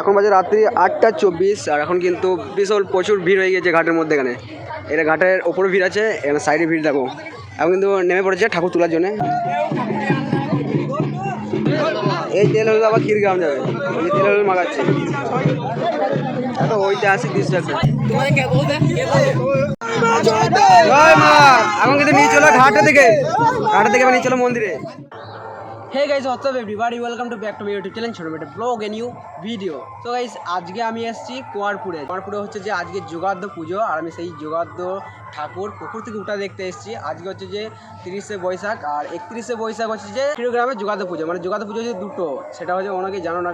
এখন বাজে রাত্রি আটটা চব্বিশ, আর এখন কিন্তু বিশাল প্রচুর ভিড় হয়ে গেছে ঘাটের মধ্যে এখানে। এটা ঘাটের ওপরে ভিড় আছে, এখানে সাইডে ভিড় দেখো। এখন কিন্তু নেমে পড়েছে ঠাকুর তোলার জন্য। এই তেল হলে আবার ক্ষীরগ্রাম যাবে। যে তেল হলে মাগাচ্ছে ঐতিহাসিক দৃশ্য মা! এখন কিন্তু নিয়ে চলো দিকে ঘাটের দিকে এবার নিয়ে চলো মন্দিরে। Hey guys what's up everybody welcome to back to YouTube channel ছোটো মেটে ব্লগ এ নিউ ভিডিও তো গাইজ আজকে আমি এসেছি কুয়ারপুরে। কুয়ারপুরে হচ্ছে যে আজকে যোগাদ্য পুজো, আর আমি সেই যোগাদ্দ ঠাকুর পুকুর থেকে উঠা দেখতে এসেছি। আজকে হচ্ছে যে তিরিশে বৈশাখ আর একত্রিশে বৈশাখ হচ্ছে যে ক্ষীরগ্রামে যোগাদ্দ পুজো। মানে যোগাদ্দ পুজো হচ্ছে দুটো। সেটা হচ্ছে অনেকে জানো না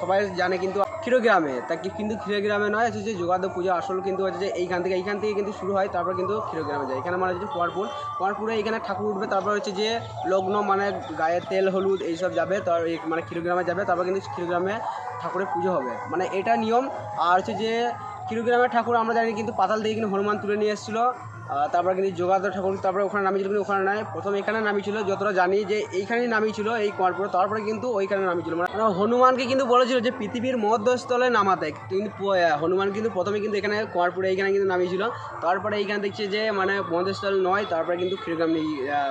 সবাই জানে কিন্তু ক্ষীরগ্রামে। তা কিন্তু ক্ষীরগ্রামে নয়, হচ্ছে যে যোগাদ্দ পুজো আসল কিন্তু হচ্ছে যে এইখান থেকে এইখান থেকে কিন্তু শুরু হয়, তারপর কিন্তু ক্ষীরগ্রামে যায়। এখানে মানে হচ্ছে কুয়ারপুর কুয়ারপুরে এখানে ঠাকুর উঠবে, তারপর হচ্ছে যে লগ্ন মানে গায়ে তেল, হলুদ এইসব যাবে তার মানে ক্ষীরগ্রামে যাবে, তারপর কিন্তু ক্ষীরগ্রামে ঠাকুরের পুজো হবে। মানে এটা নিয়ম, আর হচ্ছে যে ক্ষীরগ্রামের ঠাকুর আমরা জানি, কিন্তু পাতাল থেকে কিন্তু হনুমান তুলে নিয়ে এসেছিল। তারপর কিন্তু যোগাদ্দ ঠাকুর, তারপরে ওখানে নামিয়েছিল কিন্তু ওখানে নয় প্রথম এখানে নামিয়েছিল যতটা জানি যে এইখানেই নামিয়েছিল এই কুয়ারপুরে তারপরে কিন্তু ওইখানে নামিয়েছিল মানে হনুমানকে কিন্তু বলেছিল যে পৃথিবীর মধ্যস্থলে নামাতে কিন্তু হনুমান কিন্তু প্রথমে কিন্তু এখানে কুয়ারপুরে এইখানে কিন্তু নামিয়েছিল তারপরে এইখানে দেখছে যে মানে মধ্যস্থল নয়, তারপরে কিন্তু ক্ষীরগ্রাম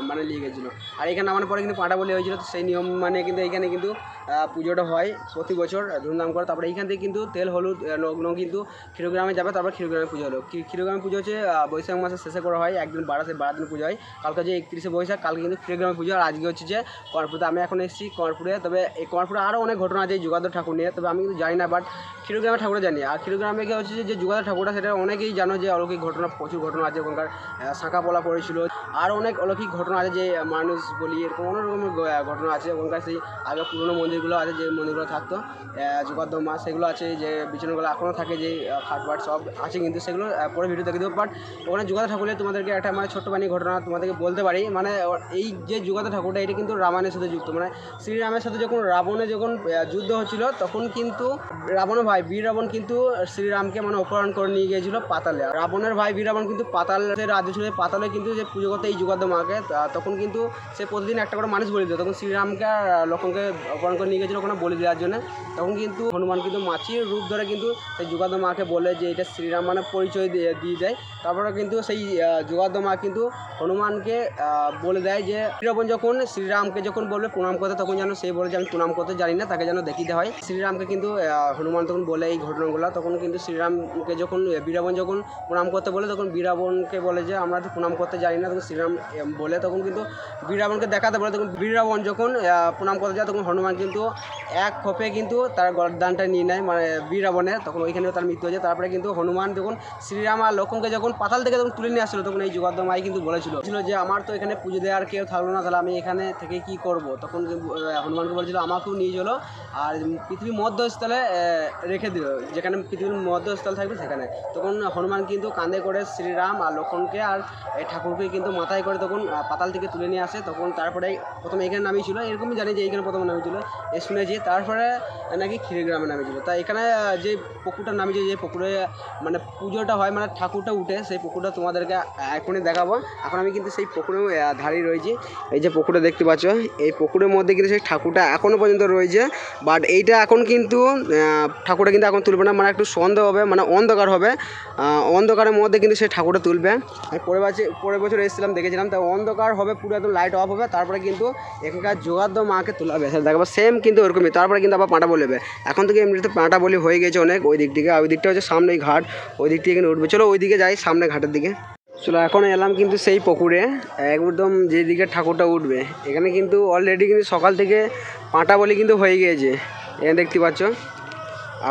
মানে নিয়ে গেছিল। আর এখানে নামানোর পরে কিন্তু পাটা বলি হয়েছিল, তো সেই নিয়ম মানে কিন্তু এইখানে কিন্তু পুজোটা হয় প্রতি বছর ধুমধাম করে। তারপরে এইখান থেকে কিন্তু তেল, হলুদ লগ্ন কিন্তু ক্ষীরগ্রামে যাবে, তারপর ক্ষীরগ্রামে পুজো হলো। ক্ষী- ক্ষীরগ্রামে পুজো হচ্ছে বৈশাখ মাসের শেষে করা হয়, একদিন বারাতে বারো দিন পুজো হয়। কালকে যে একত্রিশে বৈশাখ, কালকে কিন্তু ক্ষীরগ্রামে পুজো আর আজকে হচ্ছে যে কর্পুরে আমি এখন এসেছি কর্পুরে তবে এই কর্পুরে আরও অনেক ঘটনা আছে যুগাদ্র ঠাকুর নিয়ে, তবে আমি কিন্তু জানি না বাট ক্ষীরগ্রামে ঠাকুরে জানি। আর ক্ষীরগ্রামে হচ্ছে যে- যুগাদ্র ঠাকুরটা, সেটা অনেকেই জানো যে অলৌকিক ঘটনা, প্রচুর ঘটনা আছে। ওখানকার শাঁখা পলা পড়েছিল। আর অনেক অলৌকিক ঘটনা আছে যে মানুষ বলি, এরকম অনেক রকমের ঘটনা আছে। ওখানকার সেই আগে পুরনো মন্দিরগুলো আছে যে মন্দিরগুলো থাকতো যুগাদ্দ মা সেগুলো আছে যে বিছানাগুলো এখনও থাকে যে আহ, খাট ফাট সব আছে কিন্তু সেগুলো পরে ভিডিও দেখে দেবো। বাট ওখানে যুগাদা ঠাকুরে তোমাদেরকে একটা মানে ছোট্ট বাণী ঘটনা তোমাদেরকে বলতে পারি। মানে এই যে যুগাদা ঠাকুরটা এটা কিন্তু রামায়ণের সাথে যুক্ত। মানে শ্রীরামের সাথে যখন রাবণে যখন যুদ্ধ হচ্ছিল তখন কিন্তু রাবণের ভাই বীর রাবণ কিন্তু শ্রীরামকে মানে অপহরণ করে নিয়ে গিয়েছিল পাতালে। রাবণের ভাই বীর রাবণ কিন্তু পাতালে রাজ্য ছিল পাতালে কিন্তু যে পুজো করতে এই যুগাদ্দ মাকে তা- তখন কিন্তু সে প্রতিদিন একটা করে মানুষ বলি দিত। তখন শ্রীরামকে আর লক্ষণকে অপহরণ করে নিয়ে গেছিল ওখানে বলি দেওয়ার জন্য। তখন কিন্তু হনুমান কিন্তু মাছির রূপ ধরে কিন্তু সেই যুগাদ মাকে বলে যে এটা শ্রীরাম মানে পরিচয় দিয়ে দিয়ে দেয়। তারপরে কিন্তু সেই যুগাদ মা কিন্তু হনুমানকে বলে দেয় যে শ্রীরাবণ যখন শ্রীরামকে যখন বলবে প্রণাম করতে, তখন যেন সে বলে যে, আমি প্রণাম করতে জানি না, তাকে যেন দেখিতে হয়। শ্রীরামকে কিন্তু হনুমান তখন বলে এই ঘটনাগুলো। তখন কিন্তু শ্রীরামকে যখন বীরাবন যখন প্রণাম করতে বলে, তখন বীরাবনকে বলে যে, আমরা তো প্রণাম করতে জানি না। তখন শ্রীরাম বলে, তখন কিন্তু বীরাবনকে দেখাতে বলে, তখন বীরাবন যখন প্রণাম করতে যায়, তখন হনুমান কিন্তু এক খোপে কিন্তু তার গরদানটা নিয়ে নেয় মানে বীরাবনের তখন ওইখানেও তার মৃত্যু হয়েছে। তারপরে কিন্তু হনুমান যখন শ্রীরাম আর লক্ষণকে যখন পাতাল থেকে যখন তুলে নিয়ে আসলো তখন এই যুগাদ্দ মাই কিন্তু বলেছিল ছিল যে, আমার তো এখানে পুজো দেওয়ার কেউ থাকল না, তাহলে আমি এখানে থেকে কি করব? তখন হনুমানকে বলেছিল, আমাকেও নিয়ে চলো, আর পৃথিবীর মধ্যস্থলে রেখে দিল যেখানে পৃথিবীর মধ্যস্থল থাকবে সেখানে। তখন হনুমান কিন্তু কাঁধে করে শ্রীরাম আর লক্ষণকে আর এই ঠাকুরকে কিন্তু মাথায় করে তখন পাতাল থেকে তুলে নিয়ে আসে। তখন তারপরে প্রথমে এখানে নামিয়েছিল, এরকমই জানি যে এইখানে প্রথমে নামিয়েছিল। শুনেছি তারপরে নাকি ক্ষীরগ্রামে নামিয়েছিল তা এখানে যে পুকুরটা নামিয়েছে যে পুকুরে মানে পুজোটা হয় মানে ঠাকুরটা উঠে সেই পুকুরটা তোমাদেরকে এখনই দেখাবো। এখন আমি কিন্তু সেই পুকুরেও আহ, ধারেই রয়েছি। এই যে পুকুরটা দেখতে পাচ্ছ এই পুকুরের মধ্যে কিন্তু সেই ঠাকুরটা এখনও পর্যন্ত রয়েছে। বাট এইটা এখন কিন্তু ঠাকুরটা কিন্তু এখন তুলবে না মানে একটু সন্দেহ হবে মানে অন্ধকার হবে। অন্ধকারের মধ্যে কিন্তু সেই ঠাকুরটা তুলবে। আমি পরের বছর পরের বছর এসেছিলাম দেখেছিলাম তা অন্ধকার হবে পুরো একদম লাইট অফ হবে তারপরে কিন্তু এখানকার যোগাদ্দ মাকে তোলাবে সেটা দেখাবো সেম কিন্তু ওরকমই। তারপরে কিন্তু আবার পাঁটা বলবে এখন থেকে এমনিতে পাঁটা বলি হয়ে গেছে অনেক, ওই দিক থেকে ওই দিকটা হচ্ছে সামনে ওই ঘাট, ওই দিক থেকে কিন্তু উঠবে। চলো ওই দিকে যাই, সামনে ঘাটের দিকে। চলো, এখন এলাম কিন্তু সেই পুকুরে, একদম যেদিকে ঠাকুরটা উঠবে। এখানে কিন্তু অলরেডি কিন্তু সকাল থেকে পাঁটা বলি কিন্তু হয়ে গিয়েছে। এখানে দেখতে পাচ্ছ।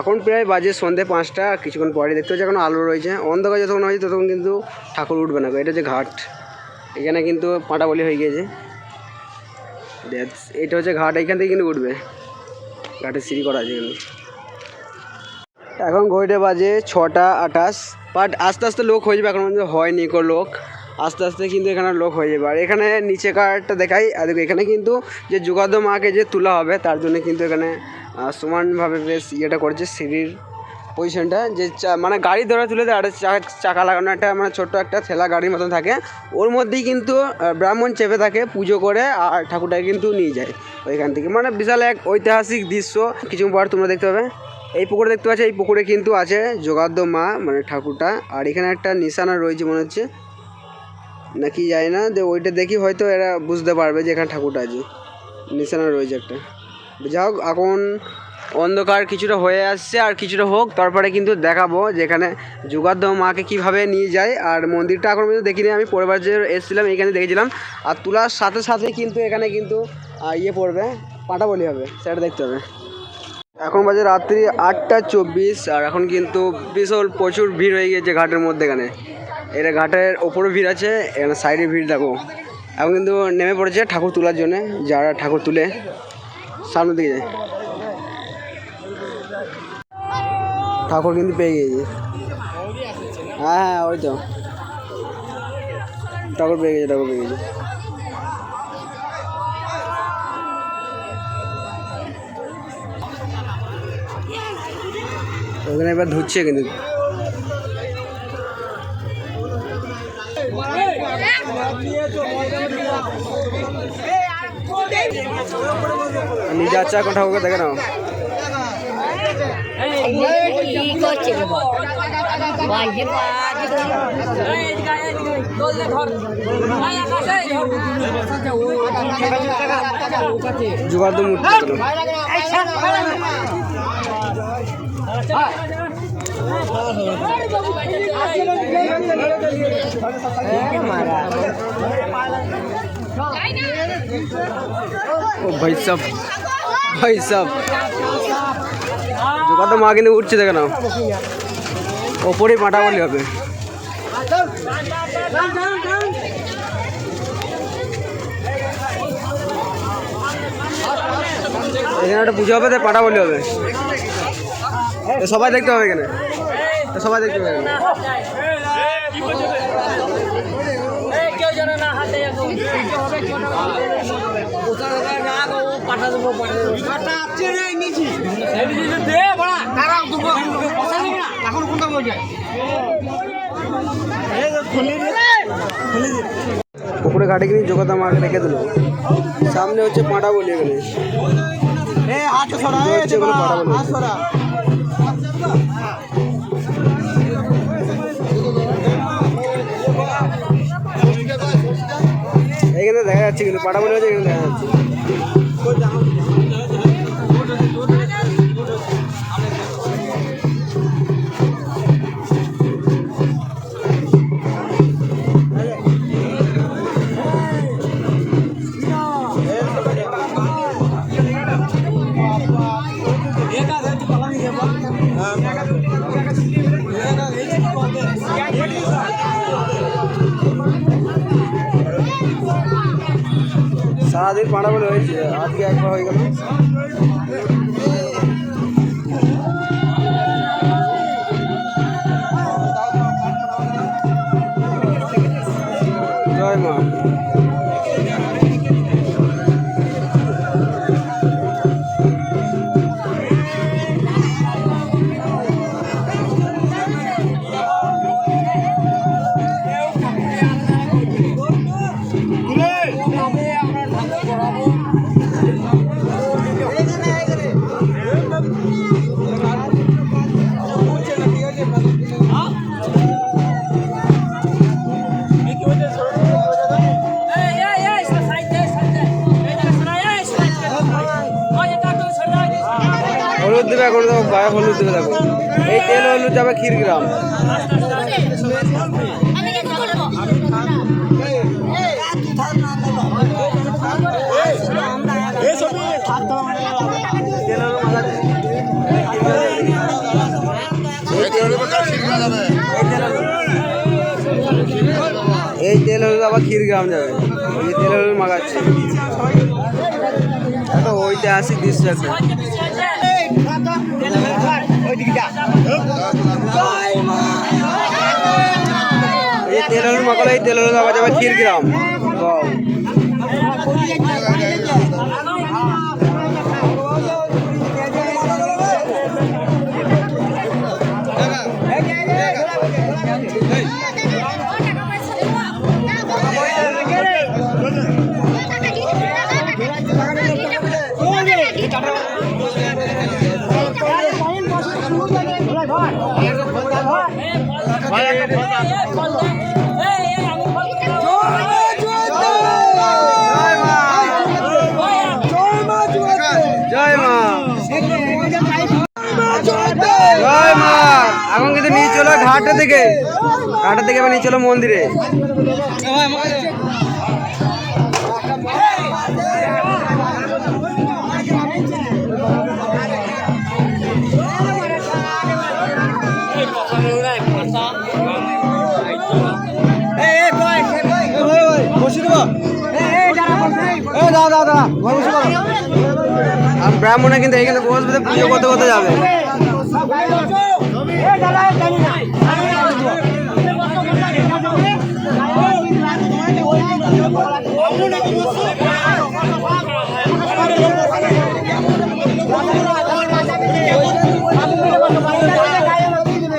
এখন প্রায় বাজে সন্ধে পাঁচটা কিছুক্ষণ পরে দেখতে পাচ্ছি এখন আলো রয়েছে। অন্ধকার যতক্ষণ হয়েছে, ততক্ষণ কিন্তু ঠাকুর উঠবে না। এটা হচ্ছে ঘাট। এখানে কিন্তু পাঁটা বলি হয়ে গিয়েছে। এটা হচ্ছে ঘাট, এখান থেকে কিন্তু উঠবে। ঘাটের সিঁড়ি করা আছে কিন্তু। এখন ঘড়িটা বাজে ছটা আঠাশ বাট আস্তে আস্তে লোক হয়ে যাবে, এখন পর্যন্ত হয়নি কো লোক। আস্তে আস্তে কিন্তু এখানে লোক হয়ে যাবে। আর এখানে নিচে কারটা দেখাই, আর দেখো এখানে কিন্তু যে যুগাদ্দ মাকে যে তোলা হবে, তার জন্য কিন্তু এখানে সমানভাবে বেশ ইয়েটা করেছে, সিঁড়ির পজিশনটা যে মানে গাড়ি ধরে তুলে দেয় আর চাকা লাগানো একটা মানে ছোট্ট একটা ঠেলা গাড়ির মতন থাকে। ওর মধ্যেই কিন্তু ব্রাহ্মণ চেপে থাকে, পুজো করে, আর ঠাকুরটাকে কিন্তু নিয়ে যায় ওইখান থেকে। মানে বিশাল এক ঐতিহাসিক দৃশ্য। কিছু পর তোমরা দেখতে পাবে। এই পুকুরে দেখতে পাচ্ছি, এই পুকুরে কিন্তু আছে যোগাদ্দ মা মানে ঠাকুরটা। আর এখানে একটা নিশানা রয়েছে মনে হচ্ছে। নাকি যায় না যে ওইটা দেখি হয়তো এরা বুঝতে পারবে যে এখানে ঠাকুরটা আছে। নিশানা রয়েছে একটা। যা হোক, এখন অন্ধকার কিছুটা হয়ে আসছে আর কিছুটা হোক, তারপরে কিন্তু দেখাবো যে এখানে যুগাদ্দ মাকে কীভাবে নিয়ে যায়। আর মন্দিরটা এখন পর্যন্ত দেখিনি আমি পরের বার যে এসেছিলাম এখানে দেখেছিলাম। আর তোলার সাথে সাথে কিন্তু এখানে কিন্তু ইয়ে পড়বে পাটা বলি হবে, সেটা দেখতে হবে। এখন বাজে রাত্রি আটটা চব্বিশ, আর এখন কিন্তু বিশাল প্রচুর ভিড় হয়ে গিয়েছে ঘাটের মধ্যে এখানে। এটা ঘাটের ওপরে ভিড় আছে, এখানে সাইডে ভিড় দেখো। এখন কিন্তু নেমে পড়েছে ঠাকুর তোলার জন্য, যারা ঠাকুর তুলে, সামনের দিকে যায়। ঠাকুর কিন্তু পেয়ে গিয়েছে হ্যাঁ হ্যাঁ ওই তো। ঠাকুর পেয়ে গেছে, ঠাকুর পেয়ে গেছে। ওখানে এবার ধুচ্ছে কিন্তু। নিজে আচ্ছা এখন ঠাকুরকে দেখে নাও। করছে বলছে জোগাড় তো মূর্তি তোলো ও ভাই সব ভাই সব জোগাড় তো মা কিন্তু উঠছে দেখে নাও। ওপরেই মাটা বলি হবে। এখানে একটা পুজো হবে পাটা বলি হবে। সবাই দেখতে হবে এখানে। সবাই দেখতে হবে এখানে। পুকুরে ঘাটে কিনে যোগাতা মাকে রেখে দিল। সামনে হচ্ছে পাটা বলি এখানে। এখানে দেখা যাচ্ছে কিন্তু পাটা বলি হচ্ছে এখানে দেখা যাচ্ছে। সারাদিন পাটা বলে হয়েছে গায়ে হলুদ এই তেল হলুদ যাবে ক্ষীরগ্রাম। এই তেল হলুদ আবার ক্ষীরগ্রাম যাবে। এই তেল হলুদ মাগাচ্ছে এত ঐতিহাসিক দৃশ্য একটা এই তেল হলুদ এই তেল হলুদ আবার যাবে। জয় মা। এখন কিন্তু নিয়ে চলো ঘাটে থেকে। ঘাটে থেকে এবার নিয়ে চলো মন্দিরে। ব্রাহ্মণে কিন্তু এখানে বসবে পুজো করতে করতে যাবে।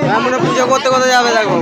ব্রাহ্মণে পুজো করতে করতে যাবে দেখো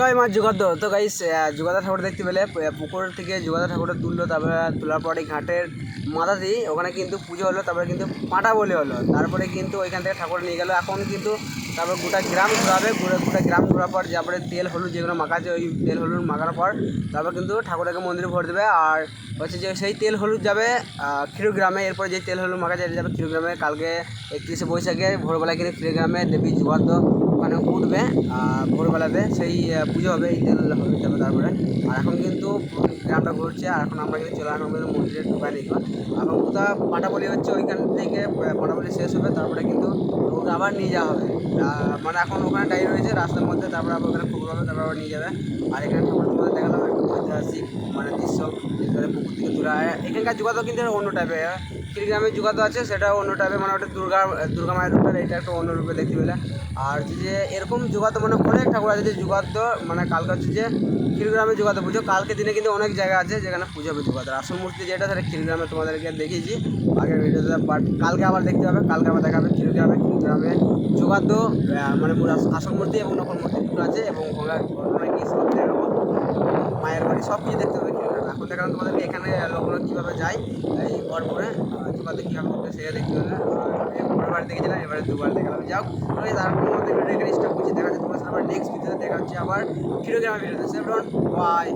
জয় মা যুগাদ্দ তো গাইস যুগাদা ঠাকুর দেখতে পেলে পুকুর থেকে যুগাদা ঠাকুরটা তুললো, তারপরে তোলার পরে ঘাটের মাথা মাথাতেই ওখানে কিন্তু পুজো হলো, তারপরে কিন্তু পাটা বলে হলো। তারপরে কিন্তু ওইখান থেকে ঠাকুর নিয়ে গেলো। এখন কিন্তু তারপর গোটা গ্রাম ঘোরাবে। ঘুরে গোটা গ্রাম ঘোরার পর তারপরে তেল, হলুদ যেগুলো মাখা আছে ওই তেল, হলুদ মাখার পর তারপর কিন্তু ঠাকুরকে মন্দিরে ভরে দেবে। আর হচ্ছে যে সেই তেল, হলুদ যাবে ক্ষীরগ্রামে। এরপর যে তেল, হলুদ মাখা যায় যাবে ক্ষীরগ্রামে। কালকে একত্রিশে বৈশাখে ভোরবেলায় কিন্তু ক্ষীরগ্রামে দেবী যুগাদ্দ ওখানে উঠবে ভোরবেলাতে সেই পুজো হবে, এই হবে যাবে তারপরে। আর এখন কিন্তু গ্রামটা ঘুরছে, আর এখন আমরা কিন্তু চলে আসলাম মন্দিরের মন্দিরে নিয়ে এখন কোথাও পাটাবলি হচ্ছে, ওইখান থেকে পাটাবলি শেষ হবে, তারপরে কিন্তু ওকে আবার নিয়ে যাওয়া হবে। মানে এখন ওখানে টাইম রয়েছে, রাস্তার মধ্যে, তারপরে আবার ওখানে পুকুর হবে, তারপরে আবার নিয়ে যাবে। আর এখানে ঠাকুর ঐতিহাসিক মানে দৃশ্য এখানে পুকুর থেকে দূরে আর এখানকার যুগাতো কিন্তু অন্য টাইপের গ্রামের যুগাতো আছে সেটা অন্য টাইপের মানে ওটা দুর্গা দুর্গা মায়ের রূপের এটা একটা অন্য রূপে দেখতে পেলে আর যে এরকম যুগাতো মানে অনেক ঠাকুর আছে যে যুগাতো মানে কালকে হচ্ছে যে ক্ষীরগ্রামে যুগাতো পুজো কালকে দিনে কিন্তু অনেক জায়গা আছে যেখানে পুজো হবে যুগাতো আসল মূর্তি যেটা সেটা ক্ষীরগ্রামে তোমাদেরকে দেখিয়েছি আগের ভিডিওতে বাট কালকে আবার দেখতে হবে কালকে আবার দেখাবে ক্ষীরগ্রামে ক্ষীরগ্রামে আহ, মানে আসল মূর্তি এবং নকল মূর্তি দুটো আছে এবং ঘটনা কি সব মায়ের বাড়ি সব কিছু দেখতে হবে ক্ষীরগ্রামে এখন দেখালাম তোমাদেরকে এখানে লোকগুলো কীভাবে যায়, এই পরপরে তোমাদের কীভাবে করতে সেটা দেখতে পরের বাড়ি দেখেছিলাম এবারে দুবার দেখালাম। যাও তাহলে তারপর মধ্যে ভিডিও এখানে স্টপ করছি। দেখা যাচ্ছে তোমার সাথে আবার নেক্সট ভিডিওতে দেখা হচ্ছে আবার ক্ষীরগ্রামের ভিডিওতে সেভরন বাই